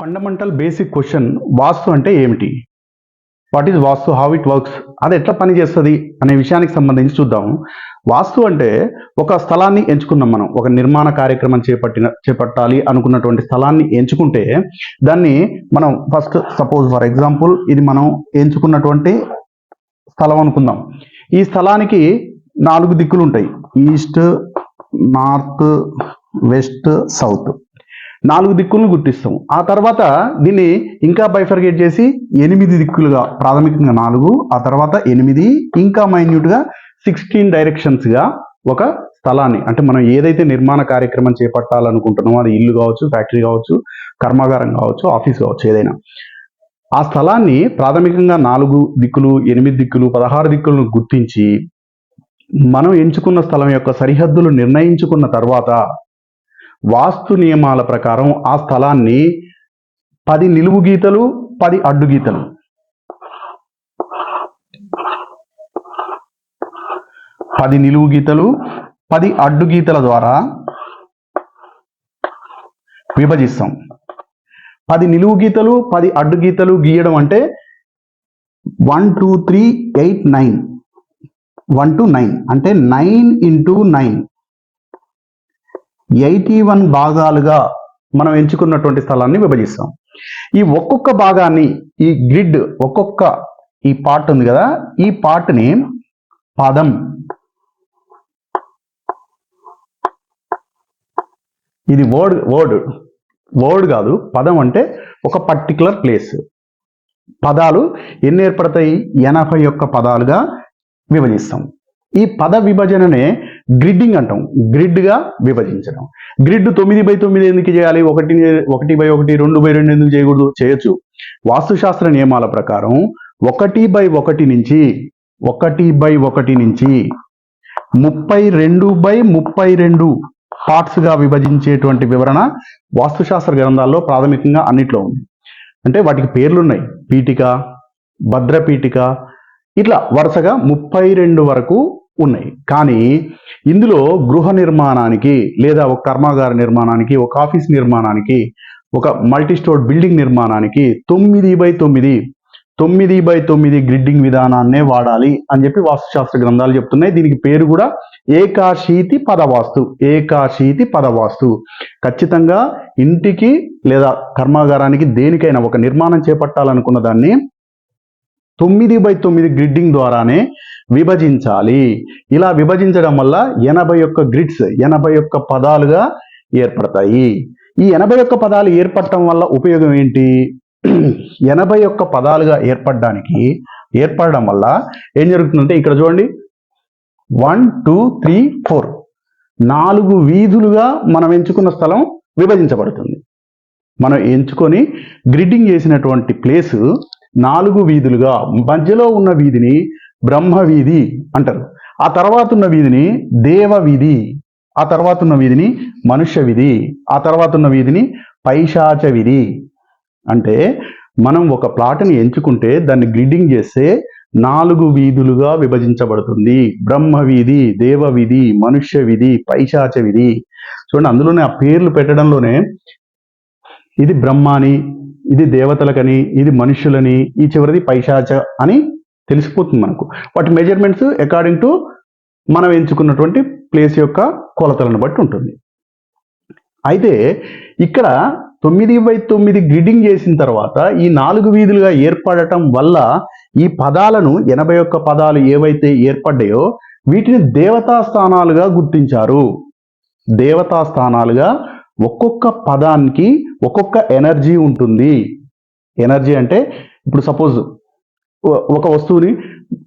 Fundamental basic question vastu అంటే ఏమిటి? What is vastu? How it works అది ఎట్లా పనిచేస్తుంది అనే విషయానికి సంబంధించి చూద్దాం. వాస్తు అంటే ఒక స్థలాన్ని ఎంచుకున్నాం మనం. ఒక నిర్మాణ కార్యక్రమం చేపట్టిన చేపట్టాలి అనుకున్నటువంటి స్థలాన్ని ఎంచుకుంటే దాన్ని మనం ఫస్ట్ సపోజ్ ఫర్ ఎగ్జాంపుల్ ఇది మనం ఎంచుకున్నటువంటి స్థలం అనుకుందాం. ఈ స్థలానికి నాలుగు దిక్కులు ఉంటాయి. ఈస్ట్ నార్త్ వెస్ట్ సౌత్ నాలుగు దిక్కులను గుర్తిస్తాం ఆ తర్వాత దీన్ని ఇంకా బైఫర్గేట్ చేసి ఎనిమిది దిక్కులుగా ప్రాథమికంగా నాలుగు ఆ తర్వాత ఎనిమిది ఇంకా మైన్యూట్గా సిక్స్టీన్ డైరెక్షన్స్గా ఒక స్థలాన్ని అంటే మనం ఏదైతే నిర్మాణ కార్యక్రమం చేపట్టాలనుకుంటున్నామో అది ఇల్లు కావచ్చు ఫ్యాక్టరీ కావచ్చు కర్మాగారం కావచ్చు ఆఫీస్ కావచ్చు ఏదైనా. ఆ స్థలాన్ని ప్రాథమికంగా నాలుగు దిక్కులు ఎనిమిది దిక్కులు పదహారు దిక్కులను గుర్తించి మనం ఎంచుకున్న స్థలం యొక్క సరిహద్దులు నిర్ణయించుకున్న తర్వాత వాస్తు నియమాల ప్రకారం ఆ స్థలాన్ని పది నిలువు గీతలు పది అడ్డు గీతలు. పది నిలువు గీతలు పది అడ్డు గీతల ద్వారా విభజిస్తాం. పది నిలువు గీతలు పది అడ్డు గీతలు గీయడం అంటే one two three eight nine. One two nine. అంటే nine into nine. Eighty one భాగాలుగా మనం ఎంచుకున్నటువంటి స్థలాన్ని విభజిస్తాం. ఈ ఒక్కొక్క భాగాన్ని ఈ గ్రిడ్ ఒక్కొక్క ఈ పార్ట్ ఉంది కదా ఈ పార్ట్ని పదం ఇది వర్డ్ వర్డ్ వర్డ్ కాదు పదం అంటే ఒక పర్టికులర్ ప్లేస్. పదాలు ఎన్ని ఏర్పడతాయి? ఎనభై ఒక్క పదాలుగా విభజిస్తాం. ఈ పద విభజననే గ్రిడ్డింగ్ అంటాం. గ్రిడ్గా విభజించడం. గ్రిడ్ తొమ్మిది బై తొమ్మిది ఎందుకు చేయాలి? ఒకటి ఒకటి బై ఒకటి రెండు బై రెండు ఎందుకు చేయకూడదు? చేయొచ్చు. వాస్తుశాస్త్ర నియమాల ప్రకారం ఒకటి బై ఒకటి నుంచి ఒకటి బై ఒకటి నుంచి ముప్పై రెండు బై ముప్పై రెండు పార్ట్స్గా విభజించేటువంటి వివరణ వాస్తుశాస్త్ర గ్రంథాల్లో ప్రాథమికంగా అన్నిట్లో ఉంది. అంటే వాటికి పేర్లు ఉన్నాయి పీఠిక భద్రపీఠిక ఇట్లా వరుసగా ముప్పై రెండు వరకు ఉన్నాయి. కానీ ఇందులో గృహ నిర్మాణానికి లేదా ఒక కర్మాగార నిర్మాణానికి ఒక ఆఫీస్ నిర్మాణానికి ఒక మల్టీ స్టోర్ బిల్డింగ్ నిర్మాణానికి తొమ్మిది బై తొమ్మిది తొమ్మిది బై తొమ్మిది గ్రిడ్డింగ్ విధానాన్నే వాడాలి అని చెప్పి వాస్తుశాస్త్ర గ్రంథాలు చెప్తున్నాయి. దీనికి పేరు కూడా ఏకాశీతి పదవాస్తు ఏకాశీతి పదవాస్తు. ఖచ్చితంగా ఇంటికి లేదా కర్మాగారానికి దేనికైనా ఒక నిర్మాణం చేపట్టాలనుకున్న దాన్ని తొమ్మిది బై తొమ్మిది గ్రిడ్డింగ్ ద్వారానే విభజించాలి. ఇలా విభజించడం వల్ల ఎనభై ఒక్క గ్రిడ్స్ ఎనభై ఒక్క పదాలుగా ఏర్పడతాయి. ఈ ఎనభై ఒక్క పదాలు ఏర్పడటం వల్ల ఉపయోగం ఏంటి? ఎనభై ఒక్క పదాలుగా ఏర్పడడానికి ఏర్పడడం వల్ల ఏం జరుగుతుందంటే ఇక్కడ చూడండి. One two three four. నాలుగు వీధులుగా మనం ఎంచుకున్న స్థలం విభజించబడుతుంది. మనం ఎంచుకొని గ్రిడ్డింగ్ చేసినటువంటి ప్లేసు నాలుగు వీధులుగా మధ్యలో ఉన్న వీధిని బ్రహ్మ వీధి అంటారు. ఆ తర్వాత ఉన్న వీధిని దేవ వీధి ఆ తర్వాత ఉన్న వీధిని మనుష్య విధి ఆ తర్వాత ఉన్న వీధిని పైశాచ విధి అంటే మనం ఒక ప్లాట్ని ఎంచుకుంటే దాన్ని గ్రిడ్డింగ్ చేస్తే నాలుగు వీధులుగా విభజించబడుతుంది. బ్రహ్మ వీధి దేవ విధి మనుష్య విధి పైశాచ విధి చూడండి అందులోనే ఆ పేర్లు పెట్టడంలోనే ఇది బ్రహ్మాని ఇది దేవతలకని ఇది మనుషులని ఈ చివరిది పైశాచ అని తెలిసిపోతుంది మనకు. వాటి మెజర్మెంట్స్ అకార్డింగ్ టు మనం ఎంచుకున్నటువంటి ప్లేస్ యొక్క కొలతలను బట్టి ఉంటుంది. అయితే ఇక్కడ తొమ్మిది బై తొమ్మిది గ్రిడ్డింగ్ చేసిన తర్వాత ఈ నాలుగు వీధులుగా ఏర్పడటం వల్ల ఈ పదాలను ఎనభై ఒక్క పదాలు ఏవైతే ఏర్పడ్డాయో వీటిని దేవతా స్థానాలుగా గుర్తించారు. దేవతా స్థానాలుగా ఒక్కొక్క పదానికి ఒక్కొక్క ఎనర్జీ ఉంటుంది. ఎనర్జీ అంటే ఇప్పుడు సపోజ్ ఒక వస్తువుని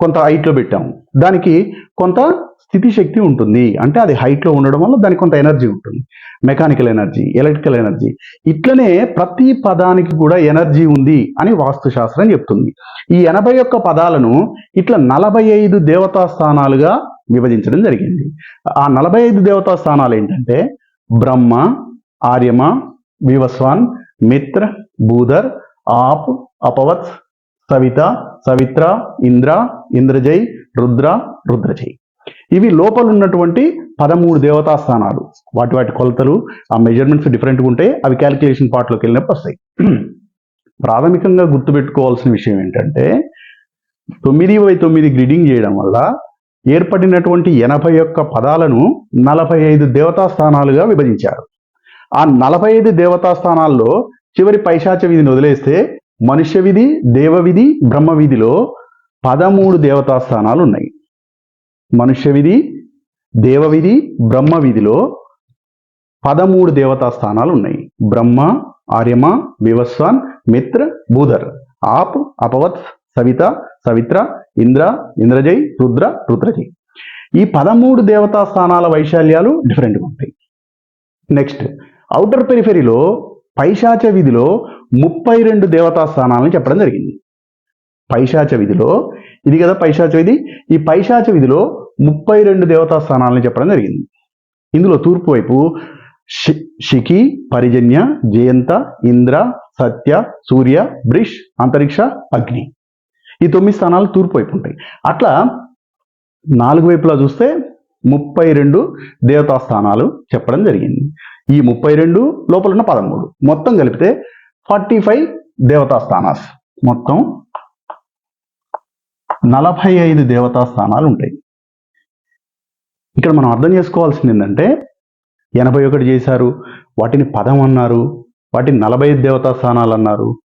కొంత హైట్లో పెట్టాము. దానికి కొంత స్థితి శక్తి ఉంటుంది. అంటే అది హైట్లో ఉండడం వల్ల దానికి కొంత ఎనర్జీ ఉంటుంది. Mechanical energy electrical energy. ఇట్లనే ప్రతి పదానికి కూడా ఎనర్జీ ఉంది అని వాస్తుశాస్త్రం చెప్తుంది. ఈ ఎనభై ఒక్క పదాలను ఇట్లా నలభై ఐదు దేవతా స్థానాలుగా విభజించడం జరిగింది. ఆ నలభై ఐదు దేవతా స్థానాలు ఏంటంటే బ్రహ్మ ఆర్యమా వివస్వాన్ మిత్ర భూధర్ ఆప్ అపవత్ సవిత సవిత్ర ఇంద్ర ఇంద్రజై రుద్ర రుద్రజై ఇవి లోపల ఉన్నటువంటి పదమూడు దేవతా స్థానాలు. వాటి వాటి కొలతలు ఆ మెజర్మెంట్స్ డిఫరెంట్గా ఉంటాయి అవి క్యాలిక్యులేషన్ పార్ట్లోకి వెళ్ళినప్పుడు వస్తాయి. ప్రాథమికంగా గుర్తుపెట్టుకోవాల్సిన విషయం ఏంటంటే తొమ్మిది బై తొమ్మిది గ్రిడింగ్ చేయడం వల్ల ఏర్పడినటువంటి ఎనభై ఒక్క పదాలను నలభై ఐదు దేవతా స్థానాలుగా విభజించారు. ఆ నలభై ఐదు దేవతా స్థానాల్లో చివరి పైశాచ విధిని వదిలేస్తే మనుష్య విధి దేవవిధి బ్రహ్మవిధిలో బ్రహ్మ విధిలో పదమూడు దేవతా స్థానాలు ఉన్నాయి. మనుష్య విధి దేవవిధి బ్రహ్మవిధిలో బ్రహ్మ విధిలో పదమూడు దేవతా స్థానాలు ఉన్నాయి. బ్రహ్మ ఆర్యమ వివస్వాన్ మిత్ర భూధర్ ఆప్ అపవత్ సవిత సవిత్ర ఇంద్ర ఇంద్రజయ్ రుద్ర రుద్రజై ఈ పదమూడు దేవతా స్థానాల వైశాల్యాలు డిఫరెంట్గా ఉంటాయి. నెక్స్ట్ అవుటర్ పెరిఫెరీలో పైశాచ విధిలో ముప్పై రెండు దేవతా స్థానాలను చెప్పడం జరిగింది. పైశాచ విధిలో ఇది కదా పైశాచ విధి? ఈ పైశాచ విధిలో ముప్పై రెండు దేవతా స్థానాలను చెప్పడం జరిగింది. ఇందులో తూర్పు వైపు శి- శిఖి పరిజన్య జయంత ఇంద్ర సత్య సూర్య బ్రిష్ అంతరిక్ష అగ్ని. ఈ తొమ్మిది స్థానాలు తూర్పు వైపు ఉంటాయి. అట్లా నాలుగు వైపులా చూస్తే ముప్పై రెండు దేవతా స్థానాలు చెప్పడం జరిగింది. ఈ ముప్పై రెండు లోపల ఉన్న పదమూడు మొత్తం కలిపితే ఫార్టీ ఫైవ్ దేవతా స్థానాస్ మొత్తం నలభై ఐదు దేవతా స్థానాలు ఉంటాయి. ఇక్కడ మనం అర్థం చేసుకోవాల్సింది ఏంటంటే ఎనభై ఒకటి చేశారు వాటిని పదం అన్నారు వాటిని నలభై ఐదు దేవతా స్థానాలు అన్నారు.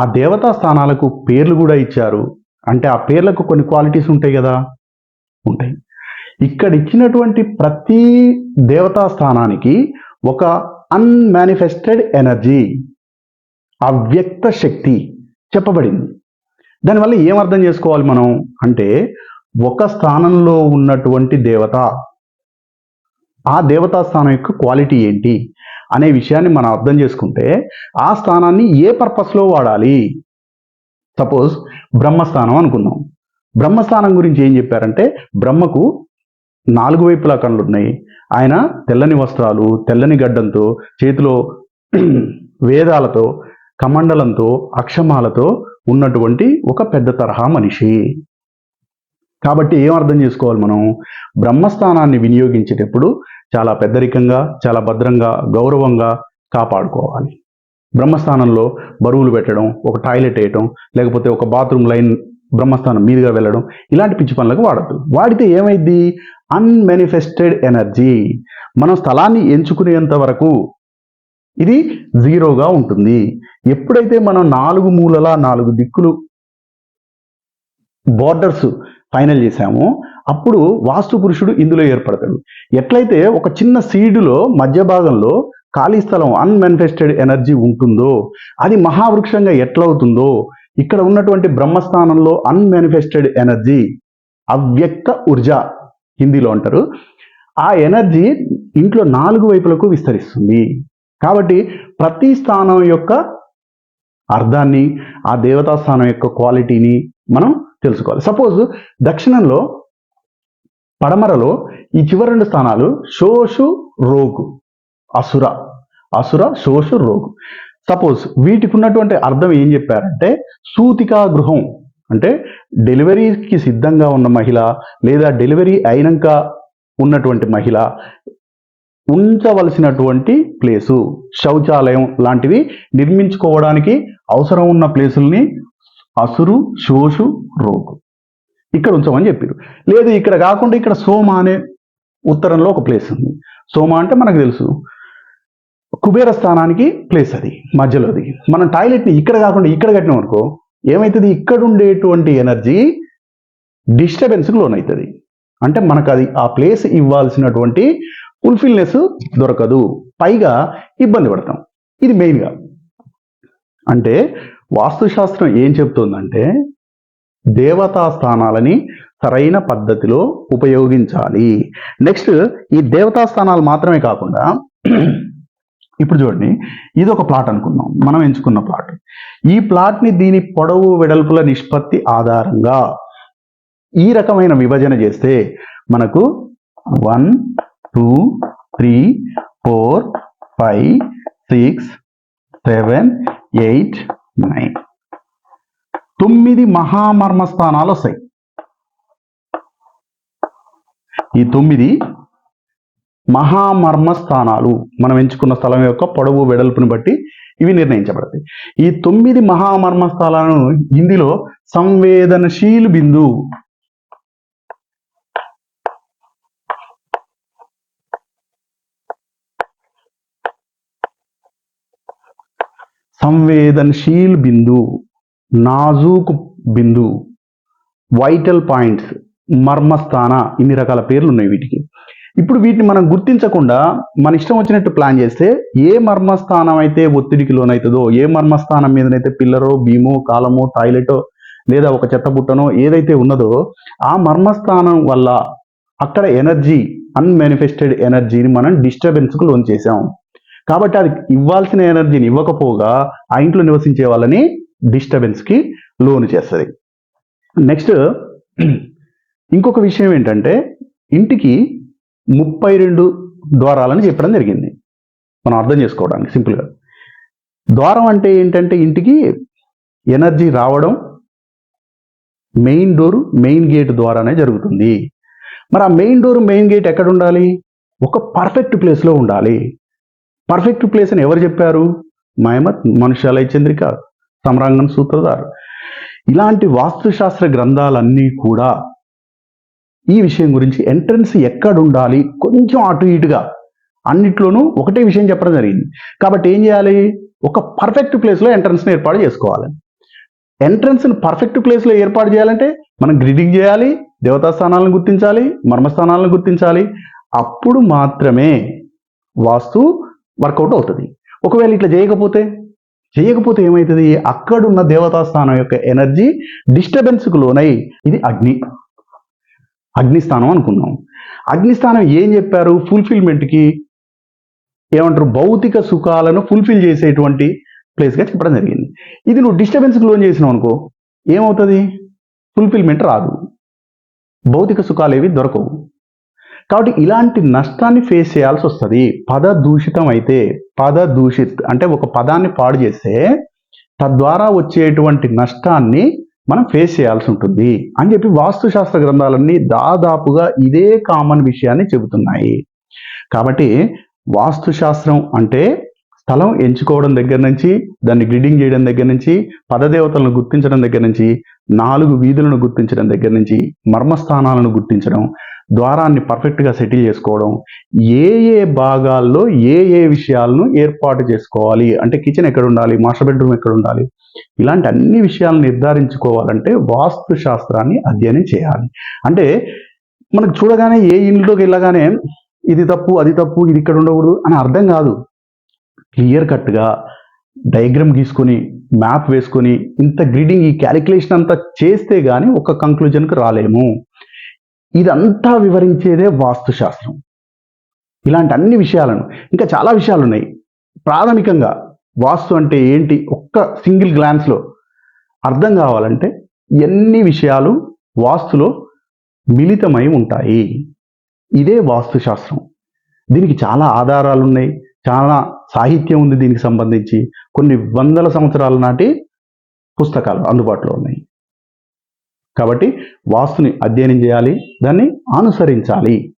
ఆ దేవతా స్థానాలకు పేర్లు కూడా ఇచ్చారు. అంటే ఆ పేర్లకు కొన్ని క్వాలిటీస్ ఉంటాయి కదా? ఉంటాయి. ఇక్కడ ఇచ్చినటువంటి ప్రతి దేవతా స్థానానికి ఒక అన్మానిఫెస్టెడ్ ఎనర్జీ అవ్యక్త శక్తి చెప్పబడింది. దానివల్ల ఏం అర్థం చేసుకోవాలి మనం? అంటే ఒక స్థానంలో ఉన్నటువంటి దేవత ఆ దేవతా స్థానం యొక్క క్వాలిటీ ఏంటి అనే విషయాన్ని మనం అర్థం చేసుకుంటే ఆ స్థానాన్ని ఏ పర్పస్లో వాడాలి? సపోజ్ బ్రహ్మస్థానం అనుకుందాం. బ్రహ్మస్థానం గురించి ఏం చెప్పారంటే బ్రహ్మకు నాలుగు వైపులా కళ్ళు ఉన్నాయి ఆయన తెల్లని వస్త్రాలు తెల్లని గడ్డంతో చేతిలో వేదాలతో కమండలంతో అక్షమాలతో ఉన్నటువంటి ఒక పెద్ద తరహా మనిషి. కాబట్టి ఏం అర్థం చేసుకోవాలి మనం? బ్రహ్మస్థానాన్ని వినియోగించేటప్పుడు చాలా పెద్దరికంగా చాలా భద్రంగా గౌరవంగా కాపాడుకోవాలి. బ్రహ్మస్థానంలో బరువులు పెట్టడం ఒక టాయిలెట్ వేయటం లేకపోతే ఒక బాత్రూమ్ లైన్ బ్రహ్మస్థానం మీదుగా వెళ్ళడం ఇలాంటి పిచ్చి పనులకు వాడద్దు. వాడితే ఏమైంది అన్మానిఫెస్టెడ్ ఎనర్జీ మనం స్థలాన్ని ఎంచుకునేంత వరకు ఇది జీరోగా ఉంటుంది. ఎప్పుడైతే మనం నాలుగు మూలల నాలుగు దిక్కులు బోర్డర్స్ ఫైనల్ చేశామో అప్పుడు వాస్తు పురుషుడు ఇందులో ఏర్పడతాడు. ఎట్లయితే ఒక చిన్న సీడులో మధ్య భాగంలో ఖాళీ స్థలం అన్మానిఫెస్టెడ్ ఎనర్జీ ఉంటుందో అది మహావృక్షంగా ఎట్లవుతుందో ఇక్కడ ఉన్నటువంటి బ్రహ్మస్థానంలో అన్మానిఫెస్టెడ్ ఎనర్జీ అవ్యక్త ఊర్జ హిందీలో అంటారు. ఆ ఎనర్జీ ఇంట్లో నాలుగు వైపులకు విస్తరిస్తుంది. కాబట్టి ప్రతి స్థానం యొక్క అర్థాన్ని ఆ దేవతా స్థానం యొక్క క్వాలిటీని మనం తెలుసుకోవాలి. సపోజ్ దక్షిణంలో పడమరలో ఈ చివరి రెండు స్థానాలు శోషు రోగు అసుర. అసుర శోషు రోగు. సపోజ్ వీటికి ఉన్నటువంటి అర్థం ఏం చెప్పారంటే సూతికా గృహం అంటే డెలివరీకి సిద్ధంగా ఉన్న మహిళ లేదా డెలివరీ అయినాక ఉన్నటువంటి మహిళ ఉంచవలసినటువంటి ప్లేసు శౌచాలయం లాంటివి నిర్మించుకోవడానికి అవసరం ఉన్న ప్లేసుల్ని అసురు శోషు రోగు. ఇక్కడ ఉంచమని చెప్పారు. లేదు ఇక్కడ కాకుండా ఇక్కడ సోమ అనే ఉత్తరంలో ఒక ప్లేస్ ఉంది. సోమ అంటే మనకు తెలుసు. కుబేర స్థానానికి ప్లేస్ అది మధ్యలోది. మనం టాయిలెట్ని ఇక్కడ కాకుండా ఇక్కడ కట్టినాం అనుకో ఏమవుతుంది ఇక్కడ ఉండేటువంటి ఎనర్జీ డిస్టర్బెన్స్కి లోనవుతుంది అంటే మనకు అది ఆ ప్లేస్ ఇవ్వాల్సినటువంటి ఫుల్ఫిల్నెస్ దొరకదు. పైగా ఇబ్బంది పడతాం. ఇది మెయిన్గా అంటే వాస్తుశాస్త్రం ఏం చెప్తుందంటే దేవతా స్థానాలని సరైన పద్ధతిలో ఉపయోగించాలి. నెక్స్ట్ ఈ దేవతా స్థానాలు మాత్రమే కాకుండా ఇప్పుడు చూడండి ఇది ఒక ప్లాట్ అనుకుందాం. మనం ఎంచుకున్న ప్లాట్. ఈ ప్లాట్ని దీని పొడవు వెడల్పుల నిష్పత్తి ఆధారంగా ఈ రకమైన విభజన చేస్తే మనకు one two three four five six seven eight nine. తొమ్మిది మహామర్మ స్థానాలు వస్తాయి. ఈ తొమ్మిది మహామర్మ స్థానాలు మనం ఎంచుకున్న స్థలం యొక్క పొడవు వెడల్పుని బట్టి ఇవి నిర్ణయించబడతాయి. ఈ తొమ్మిది మహామర్మ స్థలాలను హిందీలో సంవేదనశీల్ బిందు సంవేదనశీల్ బిందు నాజూక్ బిందు వైటల్ పాయింట్స్ మర్మస్థాన ఇన్ని రకాల పేర్లు ఉన్నాయి వీటికి. ఇప్పుడు వీటిని మనం గుర్తించకుండా మన ఇష్టం వచ్చినట్టు ప్లాన్ చేస్తే ఏ మర్మస్థానం అయితే ఒత్తిడికి లోనవుతుందో ఏ మర్మస్థానం మీదనైతే పిల్లరో భీమో కాలమో టాయిలెటో లేదా ఒక చెత్త బుట్టనో ఏదైతే ఉన్నదో ఆ మర్మస్థానం వల్ల అక్కడ ఎనర్జీ అన్మానిఫెస్టెడ్ ఎనర్జీని మనం డిస్టర్బెన్స్కు లోన్ చేసాం కాబట్టి అది ఇవ్వాల్సిన ఎనర్జీని ఇవ్వకపోగా ఆ ఇంట్లో నివసించే వాళ్ళని డిస్టర్బెన్స్కి లోను చేస్తుంది. నెక్స్ట్ ఇంకొక విషయం ఏంటంటే ఇంటికి ముప్పై రెండు ద్వారాలని చెప్పడం జరిగింది. మనం అర్థం చేసుకోవడానికి సింపుల్గా. ద్వారం అంటే ఏంటంటే ఇంటికి ఎనర్జీ రావడం మెయిన్ డోర్ మెయిన్ గేట్ ద్వారానే జరుగుతుంది. మరి ఆ మెయిన్ డోర్ మెయిన్ గేట్ ఎక్కడ ఉండాలి? ఒక పర్ఫెక్ట్ ప్లేస్లో ఉండాలి. పర్ఫెక్ట్ ప్లేస్ అని ఎవరు చెప్పారు? మహమ్మద్ మనుషాలయ చంద్రిక సమ్రాంగన్ సూత్రధార్. ఇలాంటి వాస్తుశాస్త్ర గ్రంథాలన్నీ కూడా ఈ విషయం గురించి ఎంట్రన్స్ ఎక్కడ ఉండాలి కొంచెం అటు ఇటుగా. అన్నిట్లోనూ ఒకటే విషయం చెప్పడం జరిగింది. కాబట్టి ఏం చేయాలి? ఒక పర్ఫెక్ట్ ప్లేస్లో ఎంట్రన్స్ని ఏర్పాటు చేసుకోవాలి. ఎంట్రన్స్ని పర్ఫెక్ట్ ప్లేస్లో ఏర్పాటు చేయాలంటే మనం గ్రిడింగ్ చేయాలి దేవతా స్థానాలను గుర్తించాలి మర్మస్థానాలను గుర్తించాలి. అప్పుడు మాత్రమే వాస్తు వర్కౌట్ అవుతుంది. ఒకవేళ ఇట్లా చేయకపోతే చేయకపోతే ఏమవుతుంది అక్కడున్న దేవతా స్థానం యొక్క ఎనర్జీ డిస్టర్బెన్స్కు లోనై ఇది అగ్ని. అగ్నిస్థానం అనుకున్నాం. అగ్నిస్థానం ఏం చెప్పారు? ఫుల్ఫిల్మెంట్కి ఏమంటారు? భౌతిక సుఖాలను ఫుల్ఫిల్ చేసేటువంటి ప్లేస్గా చెప్పడం జరిగింది. ఇది నువ్వు డిస్టర్బెన్స్కి లోన్ చేసినావు అనుకో ఏమవుతుంది? ఫుల్ఫిల్మెంట్ రాదు. భౌతిక సుఖాలు ఏవి దొరకవు. కాబట్టి ఇలాంటి నష్టాన్ని ఫేస్ చేయాల్సి వస్తుంది. పద దూషితం అయితే పద దూషిత్ అంటే ఒక పదాన్ని పాడు చేస్తే తద్వారా వచ్చేటువంటి నష్టాన్ని మనం ఫేస్ చేయాల్సి ఉంటుంది అని చెప్పి వాస్తుశాస్త్ర గ్రంథాలన్నీ దాదాపుగా ఇదే కామన్ విషయాన్ని చెబుతున్నాయి. కాబట్టి వాస్తుశాస్త్రం అంటే స్థలం ఎంచుకోవడం దగ్గర నుంచి దాన్ని గ్రిడింగ్ చేయడం దగ్గర నుంచి పదదేవతలను గుర్తించడం దగ్గర నుంచి నాలుగు వీధులను గుర్తించడం దగ్గర నుంచి మర్మస్థానాలను గుర్తించడం ద్వారాన్ని పర్ఫెక్ట్గా సెటిల్ చేసుకోవడం ఏ ఏ భాగాల్లో ఏ ఏ విషయాలను ఏర్పాటు చేసుకోవాలి అంటే కిచెన్ ఎక్కడ ఉండాలి మాస్టర్ బెడ్రూమ్ ఎక్కడ ఉండాలి ఇలాంటి అన్ని విషయాలను నిర్ధారించుకోవాలంటే వాస్తు శాస్త్రాన్ని అధ్యయనం చేయాలి. అంటే మనకు చూడగానే ఏ ఇంట్లోకి వెళ్ళగానే ఇది తప్పు అది తప్పు ఇది ఇక్కడ ఉండకూడదు అని అర్థం కాదు. క్లియర్ కట్గా డయాగ్రామ్ గీసుకొని మ్యాప్ వేసుకొని ఇంత గ్రీడింగ్ ఈ క్యాలిక్యులేషన్ అంతా చేస్తే కానీ ఒక కంక్లూజన్కి రాలేము. ఇదంతా వివరించేదే వాస్తుశాస్త్రం. ఇలాంటి అన్ని విషయాలను ఇంకా చాలా విషయాలు ఉన్నాయి ప్రాథమికంగా వాస్తు అంటే ఏంటి ఒక్క సింగిల్ గ్లాన్స్లో అర్థం కావాలంటే ఎన్ని విషయాలు వాస్తులో మిళితమై ఉంటాయి. ఇదే వాస్తుశాస్త్రం. దీనికి చాలా ఆధారాలు ఉన్నాయి చాలా సాహిత్యం ఉంది దీనికి సంబంధించి. కొన్ని వందల సంవత్సరాల నాటి పుస్తకాలు అందుబాటులో ఉన్నాయి. కాబట్టి వాస్తుని అధ్యయనం చేయాలి దాన్ని అనుసరించాలి.